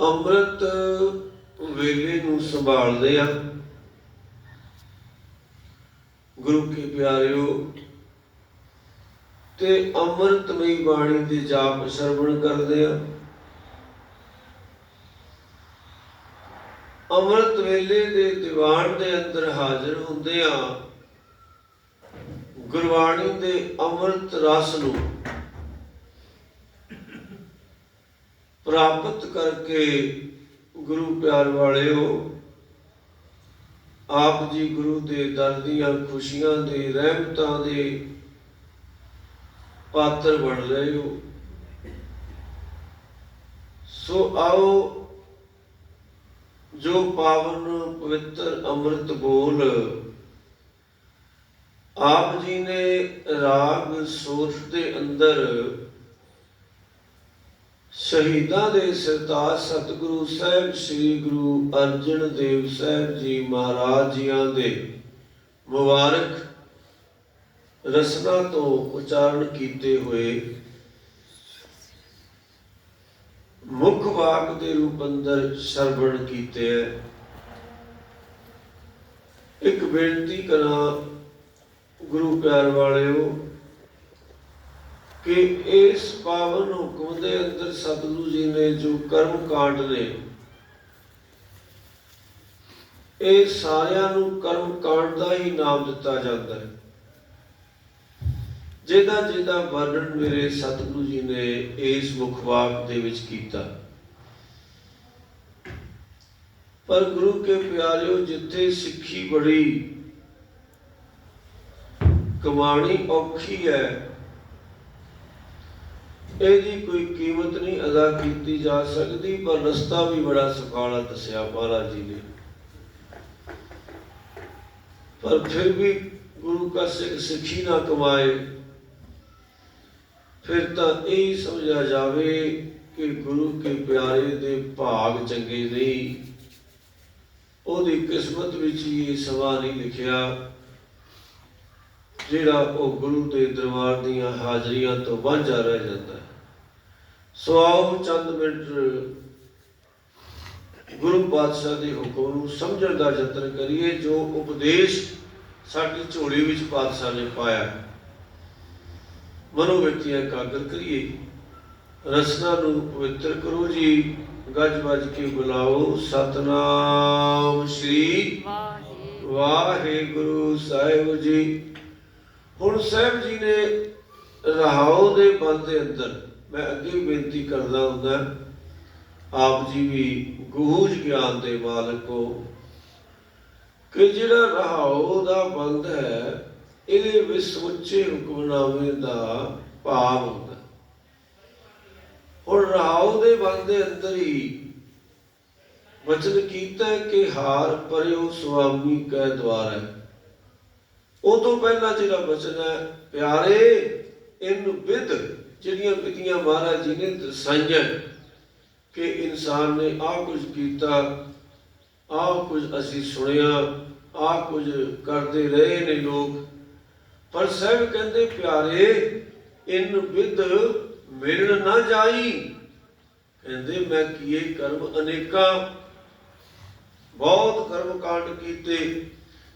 ਅੰਮ੍ਰਿਤ ਵੇਲੇ ਨੂੰ ਸੰਭਾਲਦੇ ਆ। ਗੁਰੂ ਕੇ ਪਿਆਰਿਓ, ਤੇ ਅੰਮ੍ਰਿਤਮਈ ਬਾਣੀ ਦੇ ਜਾਪ ਸਰਵਣ ਕਰਦੇ ਆ। ਅੰਮ੍ਰਿਤ ਵੇਲੇ ਦੇ ਦੀਵਾਨ ਦੇ ਅੰਦਰ ਹਾਜ਼ਰ ਹੁੰਦੇ ਆ। ਗੁਰਬਾਣੀ ਦੇ ਅੰਮ੍ਰਿਤ ਰਸ ਨੂੰ ਪ੍ਰਾਪਤ ਕਰਕੇ ਗੁਰੂ ਪਿਆਰ ਵਾਲਿਓ, ਆਪ ਜੀ ਗੁਰੂ ਦੇ ਦਰ ਦੀਆਂ ਖੁਸ਼ੀਆਂ ਦੇ, ਰਹਿਮਤਾਂ ਦੇ ਪਾਤਰ ਬਣ ਰਹੇ ਹੋ ਸੋ ਆਓ, ਜੋ ਪਾਵਨ ਪਵਿੱਤਰ ਅੰਮ੍ਰਿਤ ਬੋਲ, ਆਪ ਜੀ ਨੇ ਰਾਗ ਸੋਠ ਦੇ ਅੰਦਰ ਸ਼ਹੀਦਾਂ ਦੇ ਸਰਤਾਜ ਸਤਿਗੁਰੂ ਸਾਹਿਬ, ਸ੍ਰੀ ਗੁਰੂ ਅਰਜਨ ਦੇਵ ਸਾਹਿਬ ਜੀ ਮਹਾਰਾਜ ਜੀਆਂ ਦੇ ਮੁਬਾਰਕ ਰਸਨਾ ਤੋਂ ਉਚਾਰਨ ਕੀਤੇ ਹੋਏ ਮੁੱਖ ਵਾਕ ਦੇ ਰੂਪ ਅੰਦਰ ਸਰਵਣ ਕੀਤੇ ਹੈ ਇੱਕ ਬੇਨਤੀ ਕਰਾਂ ਗੁਰੂ ਪਿਆਰ ਵਾਲਿਓ ਕਿ ਇਸ ਪਾਵਨ ਹੁਕਮ ਦੇ ਅੰਦਰ ਸਤਿਗੁਰੂ ਜੀ ਨੇ ਜੋ ਕਰਮ ਕਾਂਡ ਨੇ, ਇਹ ਸਾਰਿਆਂ ਨੂੰ ਕਰਮ ਕਾਂਡ ਦਾ ਹੀ ਨਾਮ ਦਿੱਤਾ ਜਾਂਦਾ ਹੈ। ਜਿਹਦਾ ਜਿਹਦਾ ਵਰਣਨ ਮੇਰੇ ਸਤਿਗੁਰੂ ਜੀ ਨੇ ਇਸ ਮੁਖਵਾਕ ਦੇ ਵਿੱਚ ਕੀਤਾ। ਪਰ ਗੁਰੂ ਕੇ ਪਿਆਰਿਓ, ਜਿੱਥੇ ਸਿੱਖੀ ਬੜੀ ਕਮਾਣੀ ਔਖੀ ਹੈ ਇਹਦੀ ਕੋਈ ਕੀਮਤ ਨਹੀਂ ਅਦਾ ਕੀਤੀ ਜਾ ਸਕਦੀ, ਪਰ ਰਸਤਾ ਵੀ ਬੜਾ ਸੁਖਾਲਾ ਦੱਸਿਆ ਮਹਾਰਾਜ ਜੀ ਨੇ। ਪਰ ਫਿਰ ਵੀ ਗੁਰੂ ਕਾ ਸਿੱਖ ਸਿੱਖੀ ਨਾ ਕਮਾਏ, ਫਿਰ ਤਾਂ ਇਹ ਸਮਝਿਆ ਜਾਵੇ ਕਿ ਗੁਰੂ ਕੇ ਪਿਆਰੇ ਦੇ ਭਾਗ ਚੰਗੇ ਨਹੀਂ। ਉਹਦੀ ਕਿਸਮਤ ਵਿੱਚ ਇਹ ਸਵਾ ਨਹੀਂ ਲਿਖਿਆ, ਜਿਹੜਾ ਉਹ ਗੁਰੂ ਦੇ ਦਰਬਾਰ ਦੀਆਂ ਹਾਜ਼ਰੀਆਂ ਤੋਂ ਵਾਂਝਾ ਰਹਿ ਜਾਂਦਾ। ਸੋ ਆਓ ਚੰਦ ਮਿੰਟ ਗੁਰੂ ਪਾਤਸ਼ਾਹ ਦੇ ਹੁਕਮ ਨੂੰ ਸਮਝਣ ਦਾ ਯਤਨ ਕਰੀਏ, ਜੋ ਉਪਦੇਸ਼ ਸਾਡੀ ਝੋਲੀ ਵਿੱਚ ਪਾਤਸ਼ਾਹ ਨੇ ਪਾਇਆ। ਹੈ। ਮਨੋ ਵਿੱਚ ਇਕਾਗਰ ਕਰੀਏ। ਰਸਨਾ ਨੂੰ ਪਵਿੱਤਰ ਕਰੋ ਜੀ। ਗੱਜ ਵੱਜ ਕੇ ਬੁਲਾਓ। ਸਤਨਾਮ ਸ੍ਰੀ ਵਾਹਿਗੁਰੂ ਸਾਹਿਬ ਜੀ। ਹੁਣ ਸਾਹਿਬ ਜੀ ਨੇ ਰਹਾਉ ਦੇ ਬੰਦ ਦੇ ਅੰਦਰ ਮੈਂ ਅੱਗੇ ਬੇਨਤੀ ਕਰਦਾ ਹੁੰਦਾ, ਆਪ ਜੀ ਵੀ ਗੂਝ ਗਿਆਨ ਦੇ ਮਾਲਕ ਕਿ ਜਿਹੜਾ ਰਹਾਉ ਦਾ ਬੰਦ ਹੈ, ਇਹਦੇ ਵਿੱਚ ਸਮੁੱਚੇ ਹੁਕਮਨਾਮੇ ਦਾ ਭਾਵ ਹੁੰਦਾ। ਹੁਣ ਰਹਾਉ ਦੇ ਬੰਦ ਦੇ ਅੰਦਰ ਹੀ ਵਚਨ ਕੀਤਾ ਕਿ ਹਾਰ ਪਰਿਓ ਸੁਆਮੀ ਕੈ ਦਵਾਰ। ਹੈ ਉਹ ਤੋਂ ਪਹਿਲਾਂ ਜਿਹੜਾ ਵਚਨ ਹੈ, ਪਿਆਰੇ ਇਨ ਵਿਦ ਜਿਹੜੀਆਂ ਵਿਧੀਆਂ ਮਹਾਰਾਜ ਜੀ ਨੇ ਦਰਸਾਈਆਂ ਕਿ ਇਨਸਾਨ ਨੇ ਆਹ ਕੁਝ ਕੀਤਾ, ਆਹ ਕੁਝ ਅਸੀਂ ਸੁਣਿਆ, ਆਹ ਕੁਝ ਕਰਦੇ ਰਹੇ ਨੇ ਲੋਕ। ਪਰ ਸਾਹਿਬ ਕਹਿੰਦੇ, ਪਿਆਰੇ, ਇਨ ਵਿਦ ਮਿਲਣ ਨਾ ਜਾਈ। ਕਹਿੰਦੇ, ਮੈਂ ਕੀਏ ਕਰਮ ਅਨੇਕਾਂ। ਬਹੁਤ ਕਰਮ ਕਾਂਡ ਕੀਤੇ,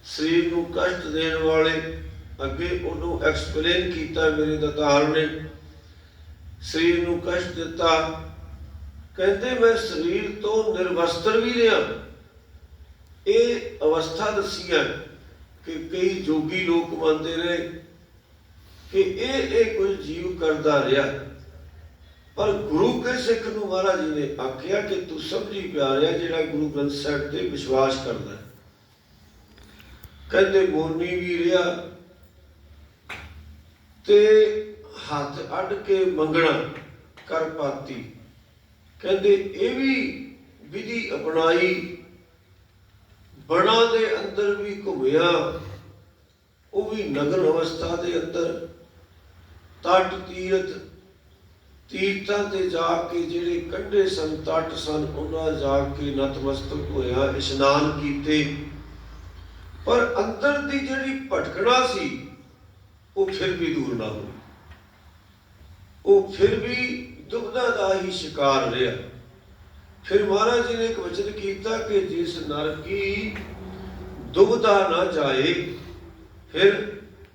ਸਰੀਰ ਨੂੰ ਕਸ਼ਟ ਦੇਣ ਵਾਲੇ। ਅੱਗੇ ਉਹਨੂੰ ਐਕਸਪਲੇਨ ਕੀਤਾ ਮੇਰੇ ਦਤਾਰ ਨੇ। ਸਰੀਰ ਨੂੰ ਕਸ਼ਟ ਦਿੱਤਾ। ਕਹਿੰਦੇ, ਮੈਂ ਸਰੀਰ ਤੋਂ ਨਿਰਵਸਤਰ ਵੀ ਰਿਹਾ। ਇਹ ਅਵਸਥਾ ਦੱਸੀ ਹੈ ਕਿ ਕਈ ਜੋਗੀ ਲੋਕ ਮੰਨਦੇ ਰਹੇ ਕਿ ਇਹ ਇਹ ਕੋਈ ਜੀਵ ਕਰਦਾ ਰਿਹਾ। ਪਰ ਗੁਰੂ ਕੇ ਸਿੱਖ ਨੂੰ ਮਹਾਰਾਜ ਜੀ ਨੇ ਆਖਿਆ ਕਿ ਤੂੰ ਸਮਝੀ ਪਿਆਰਿਆ ਜਿਹੜਾ ਗੁਰੂ ਗ੍ਰੰਥ ਸਾਹਿਬ ਤੇ ਵਿਸ਼ਵਾਸ ਕਰਦਾ ਕਹਿੰਦੇ, ਮੋਨੀ ਵੀ ਰਿਹਾ ਤੇ ਹੱਥ ਅੱਡ ਕੇ ਮੰਗਣਾ ਕਰ ਪਾਤੀ। ਕਹਿੰਦੇ, ਇਹ ਵੀ ਵਿਧੀ ਅਪਣਾਈ। ਬਣਾ ਦੇ ਅੰਦਰ ਵੀ ਘੁੰਮਿਆ, ਉਹ ਵੀ ਨਗਰ ਅਵਸਥਾ ਦੇ ਅੰਦਰ। ਤਟ ਤੀਰਥ, ਤੀਰਥਾਂ ਤੇ ਜਾ ਕੇ ਜਿਹੜੇ ਕੰਢੇ ਸਨ, ਤਟ ਸਨ, ਉਹਨਾਂ ਜਾ ਕੇ ਨਤਮਸਤਕ ਹੋਇਆ, ਇਸ਼ਨਾਨ ਕੀਤੇ। ਪਰ ਅੰਦਰ ਦੀ ਜਿਹੜੀ ਭਟਕਣਾ ਸੀ, ਉਹ ਫਿਰ ਵੀ ਦੂਰ ਨਾ ਹੋਈ। ਉਹ ਫਿਰ ਵੀ ਦੁਬਦਾ ਦਾ ਹੀ ਸ਼ਿਕਾਰ ਰਿਹਾ। ਫਿਰ ਮਹਾਰਾਜ ਜੀ ਨੇ ਇੱਕ ਵਚਨ ਕੀਤਾ ਕਿ ਜਿਸ ਨਰ ਕੀ ਦੁਬਦਾ ਨਾ ਜਾਏ, ਫਿਰ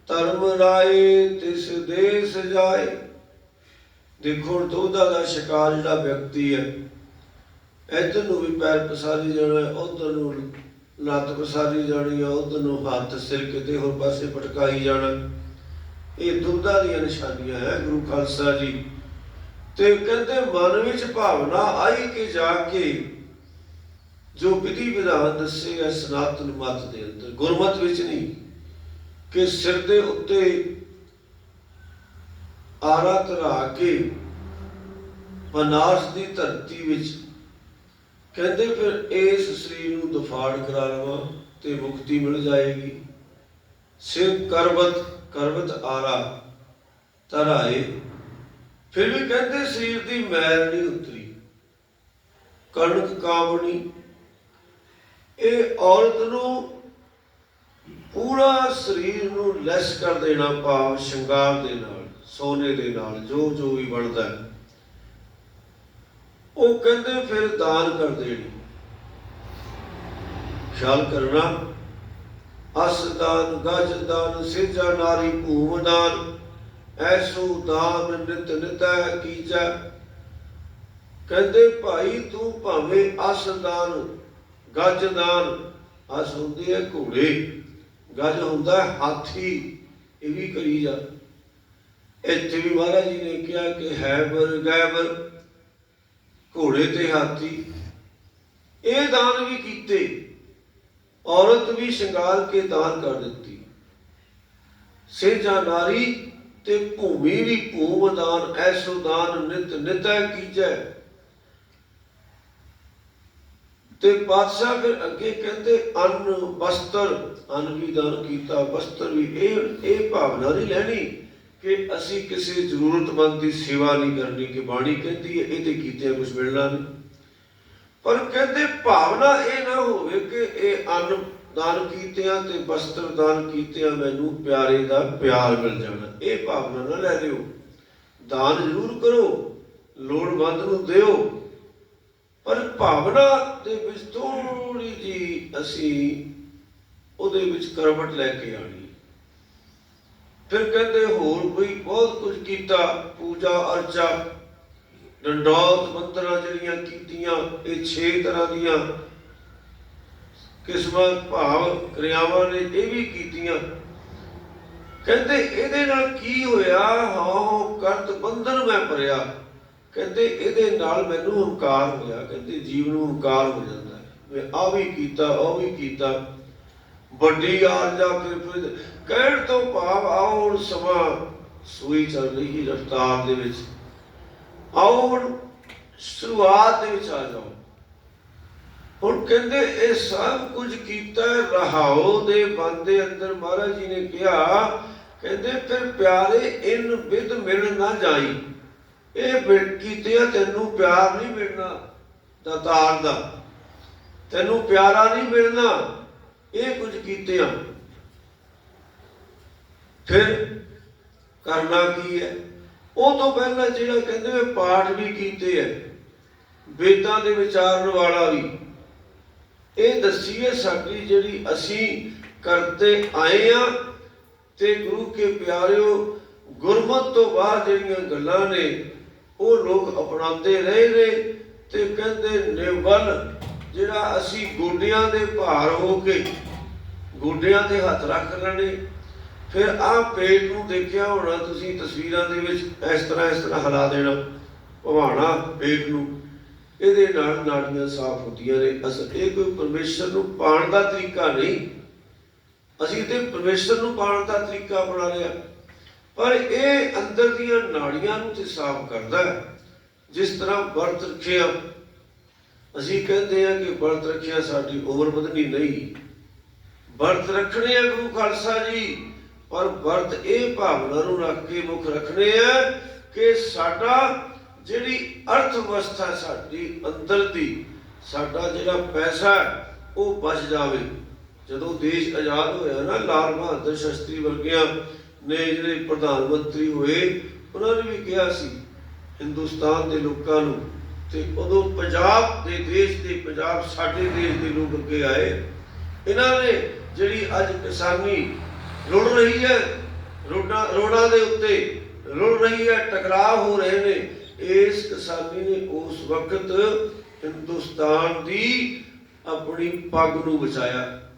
ਧਰਮ ਰਾਏ ਤਿਸ ਦੇਸ ਜਾਏ। ਦੇਖੋ ਦੁਬਦਾ ਦਾ ਸ਼ਿਕਾਰ ਜਿਹੜਾ ਵਿਅਕਤੀ ਹੈ, ਇੱਧਰ ਨੂੰ ਵੀ ਪੈਰ ਪਸਾਰੀ ਜਾਣਾ, ਉਧਰ ਨੂੰ ਲੱਤ ਪਸਾਰੀ ਜਾਣੀ ਆ, ਉਧਰ ਨੂੰ ਹੱਥ ਸਿਰ ਕਿਤੇ ਹੋਰ ਪਾਸੇ ਪਟਕਾਈ ਜਾਣਾ। ਇਹ ਦੁਬਦਾ ਦੀਆਂ ਨਿਸ਼ਾਨੀਆਂ ਹੈ, ਗੁਰੂ ਖਾਲਸਾ ਜੀ। ਤੇ ਕਹਿੰਦੇ, ਮਨ ਵਿੱਚ ਭਾਵਨਾ ਆਈ ਕਿ ਜਾ ਕੇ ਜੋ ਵਿਧੀ ਵਿਧਾਨ ਦੱਸੇ ਹੈ ਸਨਾਤਨ ਮਤ ਦੇ ਅੰਦਰ, ਗੁਰਮਤ ਵਿੱਚ ਨਹੀਂ, ਕਿ ਸਿਰ ਦੇ ਉੱਤੇ ਆਰਾ ਧਰਾ ਕੇ ਬਨਾਰਸ ਦੀ ਧਰਤੀ ਵਿੱਚ ਕਹਿੰਦੇ, ਫਿਰ ਇਸ ਸਰੀਰ ਨੂੰ ਦਫਾੜ ਕਰਾ ਲਵਾਂ ਤੇ ਮੁਕਤੀ ਮਿਲ ਜਾਏਗੀ। ਸਿਰ ਕਰਬਤ ਕਰਬਤ ਆਰਾ ਧਰਾਏ। ਫਿਰ ਵੀ ਕਹਿੰਦੇ ਸਰੀਰ ਦੀ ਮੈਲ ਨਹੀਂ ਉਤਰੀ। ਕਣਕ ਕਾਮਣੀ ਇਹ ਔਰਤ ਨੂੰ ਪੂਰਾ ਸਰੀਰ ਨੂੰ ਲੈਸ ਕਰ ਦੇਣਾ ਭਾਵ ਸ਼ਿੰਗਾਰ ਦੇ ਨਾਲ, ਸੋਨੇ ਦੇ ਨਾਲ, ਜੋ ਜੋ ਵੀ ਬਣਦਾ ਉਹ ਕਹਿੰਦੇ ਫਿਰ ਦਾਨ ਕਰ ਦੇਣੀ। ਖਿਆਲ ਕਰਨਾ। ਅਸ ਦਾਨ, ਗਜ ਦਾਨ ਸਿਜਾ ਨਾਰੀ ਭੂਮ ਦਾਨ। ਐਸੋ ਦਾਨ ਨਿਤ ਨਿਤੈ ਕੀਜੈ ਕਹਿੰਦੇ ਭਾਈ ਤੂੰ ਭਾਵੇਂ ਅਸ ਦਾਨ, ਗਜ ਦਾਨ, ਅਸ ਹੁੰਦੀ ਹੈ ਘੋੜੇ। ਗਜ ਹੁੰਦਾ ਹਾਥੀ, ਇਹ ਵੀ ਕਰੀ ਜਾ। ਇੱਥੇ ਵੀ ਮਹਾਰਾਜ ਜੀ ਨੇ ਕਿਹਾ ਕਿ ਹੈ ਬਰ ਗੈਬਰ, ਘੋੜੇ ਤੇ ਹਾਥੀ। ਇਹ ਦਾਨ ਵੀ ਕੀਤੇ। ਔਰਤ ਵੀ ਸ਼ਿੰਗਾਰ ਕੇ ਦਾਨ ਕਰ ਦਿੱਤੀ। ਸੇਜਾ ਨਾਰੀ ਤੇ ਭੂਮੀ ਵੀ ਭੂਮ ਦਾਨ, ਐਸੋ ਦਾਨ ਨਿਤ ਨਿਤੈ ਕੀਜੈ। ਤੇ ਬਾਦਸ਼ਾਹ ਫਿਰ ਅੱਗੇ ਕਹਿੰਦੇ, ਅੰਨ ਵਸਤਰ, ਅੰਨ ਵੀ ਦਾਨ ਕੀਤਾ, ਵਸਤਰ ਵੀ ਇਹ ਇਹ ਭਾਵਨਾ ਨਹੀਂ ਲੈਣੀ ਕਿ ਅਸੀਂ ਕਿਸੇ ਜ਼ਰੂਰਤਮੰਦ ਦੀ ਸੇਵਾ ਨਹੀਂ ਕਰਨੀ, ਕਿ ਬਾਣੀ ਕਹਿੰਦੀ ਹੈ, ਇਹਦੇ ਕੀਤੇ ਕੁਝ ਮਿਲਣਾ ਨਹੀਂ। ਪਰ ਕਹਿੰਦੇ ਭਾਵਨਾ ਇਹ ਨਾ ਹੋਵੇ ਕਿ ਇਹ ਅੰਨ ਦਾਨ ਕੀਤਿਆਂ ਤੇ ਵਸਤਰ ਦਾਨ ਕੀਤਿਆਂ ਮੈਨੂੰ ਪਿਆਰੇ ਦਾ ਪਿਆਰ ਮਿਲ ਜਾਣਾ। ਇਹ ਭਾਵਨਾ ਨਾ ਲੈ ਲਿਓ। ਦਾਨ ਜ਼ਰੂਰ ਕਰੋ, ਲੋੜਵੰਦ ਨੂੰ ਦਿਓ। ਪਰ ਭਾਵਨਾ ਦੇ ਵਿੱਚ ਥੋੜੀ ਜੀ ਅਸੀਂ ਉਹਦੇ ਵਿੱਚ ਕਰਵਟ ਲੈ ਕੇ ਆਣੀ ਫਿਰ ਕਹਿੰਦੇ ਹੋਰ ਕੋਈ ਬਹੁਤ ਕੁਝ ਕੀਤਾ, ਪੂਜਾ ਅਰਚਾ ਡੰਡੌਤ ਮੰਤਰਾਂ ਜਿਹੜੀਆਂ ਕੀਤੀਆਂ, ਇਹ 6 ਤਰ੍ਹਾਂ ਦੀਆਂ ਕਿਸਮਾਂ ਭਾਵ, ਕਿਰਿਆਵਾਂ ਨੇ ਇਹ ਵੀ ਕੀਤੀਆਂ। ਕਹਿੰਦੇ ਇਹਦੇ ਨਾਲ ਕੀ ਹੋਇਆ? ਹਾਂ ਕਰਤ ਬੰਧਨ ਮੈਂ ਭਰਿਆ। ਕਹਿੰਦੇ ਇਹਦੇ ਨਾਲ ਮੈਨੂੰ ਹੰਕਾਰ ਹੋਇਆ। ਕਹਿੰਦੇ ਜੀਵ ਨੂੰ ਹੰਕਾਰ ਹੋ ਜਾਂਦਾ ਮੈਂ ਆ ਵੀ ਕੀਤਾ, ਉਹ ਵੀ ਕੀਤਾ। ਵੱਡੀ ਆਰਜਾ ਫਿਰ ਫਿਰ ਕਹਿਣ ਤੋਂ ਭਾਵ ਆਓ ਹੁਣ ਸਮਾਂ ਸੂਈ ਚੱਲ ਰਹੀ ਹੈ ਰਫਤਾਰ ਦੇ ਵਿੱਚ। ਆਓ ਹੁਣ ਸ਼ੁਰੂਆਤ ਦੇ ਵਿੱਚ ਆ ਜਾਓ। ਹੁਣ ਕਹਿੰਦੇ, ਇਹ ਸਭ ਕੁਝ ਕੀਤਾ ਰਹਾਉ ਦੇ ਮਨ ਅੰਦਰ ਮਹਾਰਾਜ ਜੀ ਨੇ ਕਿਹਾ, ਕਹਿੰਦੇ, ਫਿਰ ਪਿਆਰੇ, ਇਨ ਵਿਦ ਮਿਲ ਨਾ ਜਾਈ। ਇਹ ਬਿਲ ਤੈਨੂੰ ਪਿਆਰ ਨਹੀਂ ਮਿਲਣਾ, ਦਾਤਾਰ ਦਾ। ਤੈਨੂੰ ਪਿਆਰਾ ਨਹੀਂ ਮਿਲਣਾ, ਇਹ ਕੁਝ ਕੀਤਿਆਂ ਫਿਰ ਕਰਨਾ ਕੀ ਹੈ? ਉਹ ਤੋਂ ਪਹਿਲਾਂ ਜਿਹੜਾ ਕਹਿੰਦੇ ਵੇ ਪਾਠ ਵੀ ਕੀਤੇ ਐ ਵੇਦਾਂ ਦੇ ਵਿਚਾਰਨ ਵਾਲਾ ਵੀ। ਇਹ ਦਸੀਏ ਸਾਡੀ ਜਿਹੜੀ ਅਸੀਂ ਕਰਤੇ ਆਏ ਆ ਤੇ ਗੁਰੂ ਕੇ ਪਿਆਰਿਓ, ਗੁਰਮਤ ਤੋਂ ਬਾਅਦ ਜਿਹੜੀਆਂ ਗੱਲਾਂ ਨੇ, ਉਹ ਲੋਕ ਅਪਣਾਉਂਦੇ ਰਹੇ ਨੇ ਤੇ ਕਹਿੰਦੇ ਨਿਵਲ ਜਿਹੜਾ ਅਸੀਂ ਗੋਡਿਆਂ ਦੇ ਭਾਰ ਹੋ ਕੇ ਗੋਡਿਆਂ ਤੇ ਹੱਥ ਰੱਖ ਲੈਣੇ ਫਿਰ ਆਹ ਪੇਟ ਨੂੰ ਦੇਖਿਆ ਹੋਣਾ ਤੁਸੀਂ ਤਸਵੀਰਾਂ ਦੇ ਵਿੱਚ, ਇਸ ਤਰ੍ਹਾਂ ਇਸ ਤਰ੍ਹਾਂ ਹਿਲਾ ਦੇਣਾ, ਭਵਾਣਾ ਪੇਟ ਨੂੰ। ਇਹਦੇ ਨਾਲ ਨਾੜੀਆਂ ਸਾਫ਼ ਹੁੰਦੀਆਂ ਨੇ। ਅਸਲ ਇਹ ਕੋਈ ਪਰਮੇਸ਼ਰ ਨੂੰ ਪਾਣ ਦਾ ਤਰੀਕਾ ਨਹੀਂ। ਅਸੀਂ ਤੇ ਪਰਮੇਸ਼ਰ ਨੂੰ ਪਾਣ ਦਾ ਤਰੀਕਾ ਬਣਾ ਲਿਆ। ਪਰ ਇਹ ਅੰਦਰ ਦੀਆਂ ਨਾੜੀਆਂ ਨੂੰ ਤੇ ਸਾਫ਼ ਕਰਦਾ ਹੈ, ਜਿਸ ਤਰ੍ਹਾਂ ਵਰਤ ਰੱਖਿਆ। ਅਸੀਂ ਕਹਿੰਦੇ ਆ ਕਿ ਵਰਤ ਰੱਖਿਆ ਸਾਡੀ ਉਮਰ ਵਧਣੀ ਨਹੀਂ। ਵਰਤ ਰੱਖਣੇ ਆ ਗੁਰੂ ਖਾਲਸਾ ਜੀ। ਪਰ ਵਰਤ ਇਹ ਭਾਵਨਾ ਨੂੰ ਰੱਖ ਕੇ ਮੁੱਖ ਰੱਖਣੇ ਆ ਕਿ ਸਾਡਾ ਜਿਹੜੀ ਅਰਥ ਅਵਸਥਾ ਸਾਡੀ ਅੰਦਰ ਦੀ, ਸਾਡਾ ਜਿਹੜਾ ਪੈਸਾ ਉਹ ਬਚ ਜਾਵੇ। ਜਦੋਂ ਦੇਸ਼ ਆਜ਼ਾਦ ਹੋਇਆ ਨਾ, ਲਾਲ ਬਹਾਦਰ ਸ਼ਾਸਤਰੀ ਵਰਗਿਆਂ ਨੇ ਜਿਹੜੇ ਪ੍ਰਧਾਨ ਮੰਤਰੀ ਹੋਏ, ਉਹਨਾਂ ਨੇ ਵੀ ਕਿਹਾ ਸੀ, ਹਿੰਦੁਸਤਾਨ ਦੇ ਲੋਕਾਂ ਨੂੰ, ਤੇ ਉਦੋਂ ਪੰਜਾਬ ਦੇ ਦੇਸ਼ ਦੇ, ਪੰਜਾਬ ਸਾਡੇ ਦੇਸ਼ ਦੇ ਲੋਕ ਅੱਗੇ ਆਏ। ਇਹਨਾਂ ਨੇ ਜਿਹੜੀ ਅੱਜ ਕਿਸਾਨੀ ਰੁੜ ਰਹੀ ਹੈ। ਰੋਡਾਂ ਰੋਡਾਂ ਦੇ ਉੱਤੇ ਰੁੜ ਰਹੀ ਹੈ, ਟਕਰਾਅ ਹੋ ਰਹੇ ਨੇ। ਇਸ ਕਿਸਾਨੀ ਨੇ ਉਸ ਵਕਤ ਹਿੰਦੁਸਤਾਨ ਦੀ ਆਪਣੀ ਪੱਗ ਨੂੰ ਬਚਾਇਆ।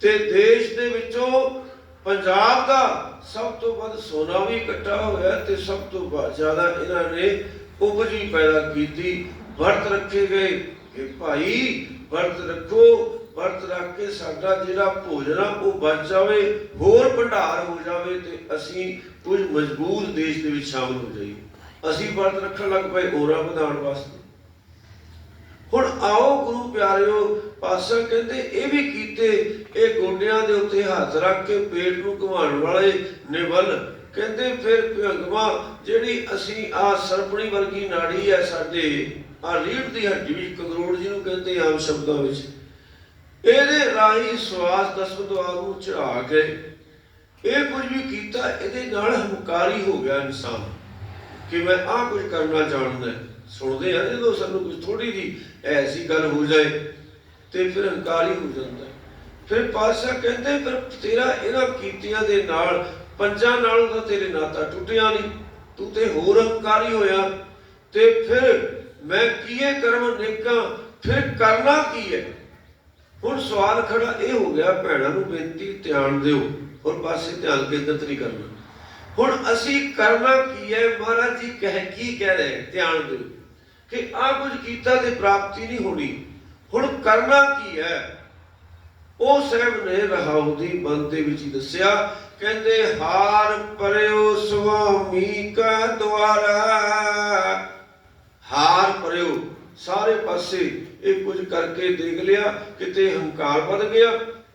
ਤੇ ਦੇਸ਼ ਦੇ ਵਿੱਚੋਂ ਪੰਜਾਬ ਦਾ ਸਭ ਤੋਂ ਵੱਧ ਸੋਨਾ ਵੀ ਇਕੱਠਾ ਹੋਇਆ ਤੇ ਸਭ ਤੋਂ ਜ਼ਿਆਦਾ ਇਹਨਾਂ ਨੇ ਉਪਜ ਪੈਦਾ ਕੀਤੀ। ਵਰਤ ਰੱਖੇ ਗਏ। ਕਿ ਭਾਈ, ਵਰਤ ਰੱਖੋ। ਵਰਤ ਰੱਖ ਕੇ ਸਾਡਾ ਜਿਹੜਾ ਭੋਜਨ ਆ, ਉਹ ਬਚ ਜਾਵੇ, ਹੋਰ ਭੰਡਾਰ ਹੋ ਜਾਵੇ ਤੇ ਅਸੀਂ ਕੁਝ ਮਜ਼ਬੂਤ ਦੇਸ਼ ਦੇ ਵਿੱਚ ਸ਼ਾਮਲ ਹੋ ਜਾਈਏ। ਅਸੀਂ ਵਰਤ ਰੱਖਣ ਲੱਗ ਪਏ ਹੋਰਾਂ ਵਧਾਉਣ ਵਾਸਤੇ। ਹੁਣ ਆਓ ਗੁਰੂ ਪਿਆਰਿਓ ਪਾਸਾ ਕਹਿੰਦੇ, ਇਹ ਵੀ ਕੀਤੇ, ਇਹ ਗੋਡਿਆਂ ਦੇ ਉੱਤੇ ਹੱਥ ਰੱਖ ਕੇ ਪੇਟ ਨੂੰ ਘੁਮਾਉਣ ਵਾਲੇ ਨਿਵਲ। ਕਹਿੰਦੇ ਫਿਰ ਭਗਵਾ ਜਿਹੜੀ ਅਸੀਂ ਆ ਸਰਪਣੀ ਵਰਗੀ ਨਾੜੀ ਹੈ ਸਾਡੇ ਆ ਰੀੜ ਦੀ ਹੱਡੀ ਵਿੱਚ ਜੀ ਨੂੰ ਕਹਿੰਦੇ ਆਮ ਸ਼ਬਦਾਂ ਵਿੱਚ। ਇਹਦੇ ਰਾਹੀਂ ਸਵਾਸ ਦਸਮ ਦੁਆਰ ਚੜਾ ਕੇ ਇਹ ਕੁਝ ਵੀ ਕੀਤਾ, ਇਹਦੇ ਨਾਲ ਹੰਕਾਰੀ ਹੋ ਗਿਆ ਇਨਸਾਨ। ਕਿ ਮੈਂ ਆਹ ਕੁਝ ਕਰਨਾ ਜਾਣਦਾ ਸੁਣਦੇ ਆ, ਜਦੋਂ ਸਾਨੂੰ ਕੁਝ ਥੋੜੀ ਜੀ ਐਸੀ ਗੱਲ ਹੋ ਜਾਏ, ਤੇ ਫਿਰ ਹੰਕਾਰੀ ਹੋ ਜਾਂਦਾ ਫਿਰ ਪਾਤਸ਼ਾਹ ਕਹਿੰਦੇ ਫਿਰ ਤੇਰਾ ਇਹਨਾਂ ਕੀਤੀਆਂ ਦੇ ਨਾਲ, ਪੰਜਾਂ ਨਾਲੋਂ ਤਾਂ ਤੇਰੇ ਨਾਤਾ ਟੁੱਟਿਆ ਨਹੀਂ। ਤੂੰ ਤੇ ਹੋਰ ਹੰਕਾਰੀ ਹੋਇਆ। ਤੇ ਫਿਰ ਮੈਂ ਕੀਏ ਕਰਮ ਨੇਕਾਂ, ਫਿਰ ਕਰਨਾ ਕੀ ਹੈ? ਹੁਣ ਸਵਾਲ ਖੜਾ ਇਹ ਹੋ ਗਿਆ, ਭੈਣਾਂ ਨੂੰ ਬੇਨਤੀ ਧਿਆਨ ਦਿਓ, ਹੋਰ ਪਾਸੇ ਧਿਆਨ ਕੇਂਦਰਿਤ ਨਹੀਂ ਕਰਨਾ। ਹੁਣ ਅਸੀਂ ਕਰਨਾ ਕੀ ਹੈ? ਮਹਾਰਾਜ ਜੀ ਕਹਿ, ਕੀ ਕਹਿ ਰਹੇ? ਧਿਆਨ ਦਿਓ ਕਿ ਆ ਕੁਝ ਕੀਤਾ ਤੇ ਪ੍ਰਾਪਤੀ ਨਹੀਂ ਹੋਣੀ। ਹੁਣ ਕਰਨਾ ਕੀ ਹੈ? ਉਹ ਸਾਹਿਬ ਨੇ ਰਹਾਉ ਦੀ ਬੰਦ ਦੇ ਵਿੱਚ ਦੱਸਿਆ, ਕਹਿੰਦੇ, ਹਾਰ ਪਰਿਓ ਸੁਆਮੀ ਕਾ ਦੁਆਰਾ। ਹਾਰ ਪਰਿਓ ਸਾਰੇ ਪਾਸੇ ਇਹ ਕੁਝ ਕਰਕੇ ਦੇਖ ਲਿਆ, ਕਿਤੇ ਹੰਕਾਰ ਵੱਧ ਗਿਆ,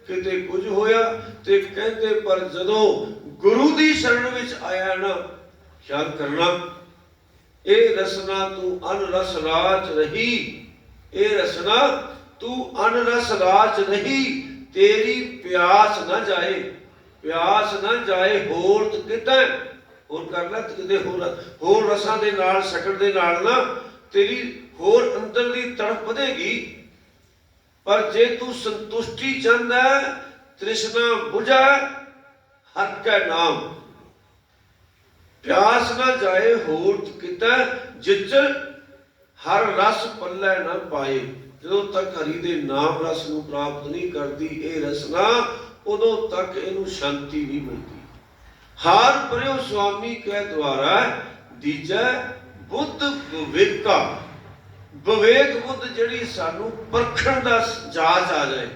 ਕਿਤੇ ਕੁਝ ਹੋਇਆ ਤੇ ਕਹਿੰਦੇ, ਪਰ ਜਦੋਂ ਗੁਰੂ ਦੀ ਸ਼ਰਨ ਵਿੱਚ ਆਇਆ ਨਾ ਖਿਆਲ ਕਰਨਾ, ਇਹ ਰਸਨਾ ਤੂੰ ਅਨ ਰਸ ਰਾਜ ਰਹੀ, ਇਹ ਰਸਨਾ ਤੂੰ ਅਨ ਰਸ ਰਾਜ ਰਹੀ, ਤੇਰੀ ਪਿਆਸ ਨਾ ਜਾਏ, ਪਿਆਸ ਨਾ ਜਾਏ ਹੋਰ ਤੇ ਕਿਤੇ ਹੋਰ ਕਰ ਲੈ ਕਿਤੇ ਹੋਰ ਹੋਰ ਰਸਾਂ ਦੇ ਨਾਲ ਸਕੜ ਦੇ ਨਾਲ ਨਾ, ਤੇਰੀ ਹੋਰ ਅੰਦਰ ਦੀ ਤੜਪ ਵਧੇਗੀ। ਪਰ ਜੇ ਤੂੰ ਸੰਤੁਸ਼ਟੀ ਚਾਹੁੰਦਾ ਤ੍ਰਿਸ਼ਨਾ ਬੁਝਾ ਹਰ ਕੈ ਨਾਮ। ਪਿਆਸ ਨਾ ਜਾਏ, ਹੋਰ ਕਿਤਾ ਜਿਚਰ ਹਰ ਰਸ ਪੱਲੇ ਨਾ ਪਾਏ। ਜਦੋਂ ਤੱਕ ਹਰੀ ਦੇ ਨਾਮ ਰਸ ਨੂੰ ਪ੍ਰਾਪਤ ਨਹੀਂ ਕਰਦੀ ਇਹ ਰਸਨਾ, ਉਦੋਂ ਤੱਕ ਇਹਨੂੰ ਸ਼ਾਂਤੀ ਨਹੀਂ ਮਿਲਦੀ। ਹਾਰ ਪਰਿਓ ਸੁਆਮੀ ਕਹਿ ਦੁਆਰਾ, ਦੀਜੈ ਬੁੱਧ ਵਿਵੇਕਾ। ਵਿਵੇਕ ਬੁੱਧ ਜਿਹੜੀ ਸਾਨੂੰ ਪਰਖਣ ਦਾ ਜਾਚ ਆ ਜਾਏ,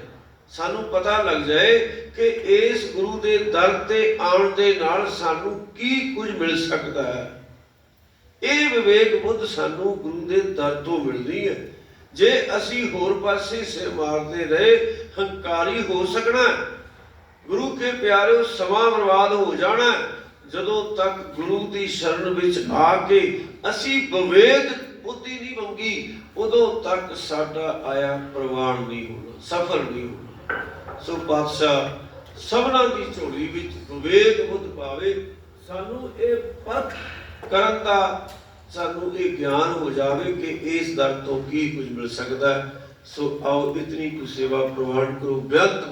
ਸਾਨੂੰ ਪਤਾ ਲੱਗ ਜਾਏ ਕਿ ਇਸ ਗੁਰੂ ਦੇ ਦਰ ਤੇ ਆਉਣ ਦੇ ਨਾਲ ਸਾਨੂੰ ਕੀ ਕੁਝ ਮਿਲ ਸਕਦਾ ਹੈ। ਇਹ ਵਿਵੇਕ ਬੁੱਧ ਸਾਨੂੰ ਗੁਰੂ ਦੇ ਦਰ ਤੋਂ ਮਿਲਦੀ ਹੈ। ਜੇ ਅਸੀਂ ਹੋਰ ਪਾਸੇ ਸਿਰ ਮਾਰਦੇ ਰਹੇ, ਹੰਕਾਰੀ ਹੋ ਸਕਣਾ ਗੁਰੂ ਕੇ ਪਿਆਰਿਓ, ਸਮਾਂ ਬਰਬਾਦ ਹੋ ਜਾਣਾ ਜਦੋਂ ਤੱਕ ਗੁਰੂ ਦੀ ਸ਼ਰਨ ਵਿੱਚ ਆ ਕੇ ਅਸੀਂ ਵਿਵੇਕ ਬੁੱਧੀ ਨਹੀਂ ਮੰਗੀ ਉਦੋਂ ਤੱਕ ਸਾਡਾ ਆਇਆ ਪ੍ਰਵਾਨ ਨਹੀਂ ਹੋਣਾ, ਸਫਲ ਨਹੀਂ ਹੋਣਾ। ਸੋ ਪਾਤਸ਼ਾਹ, ਸਭਨਾਂ ਦੀ ਝੋਲੀ ਵਿੱਚ ਵਿਵੇਕ ਬੁੱਧ ਪਾਵੇ, ਸਾਨੂੰ ਇਹ ਪਰਖ ਕਰਨ ਦਾ, ਸਾਨੂੰ ਇਹ ਗਿਆਨ ਹੋ ਜਾਵੇ ਕਿ ਇਸ ਦਰ ਤੋਂ ਕੀ ਕੁਝ ਮਿਲ ਸਕਦਾ ਸੋ ਆਓ ਇਤਨੀ ਕੁ ਸੇਵਾ ਪ੍ਰਵਾਨ ਕਰੋ, ਬੇਅੰਤ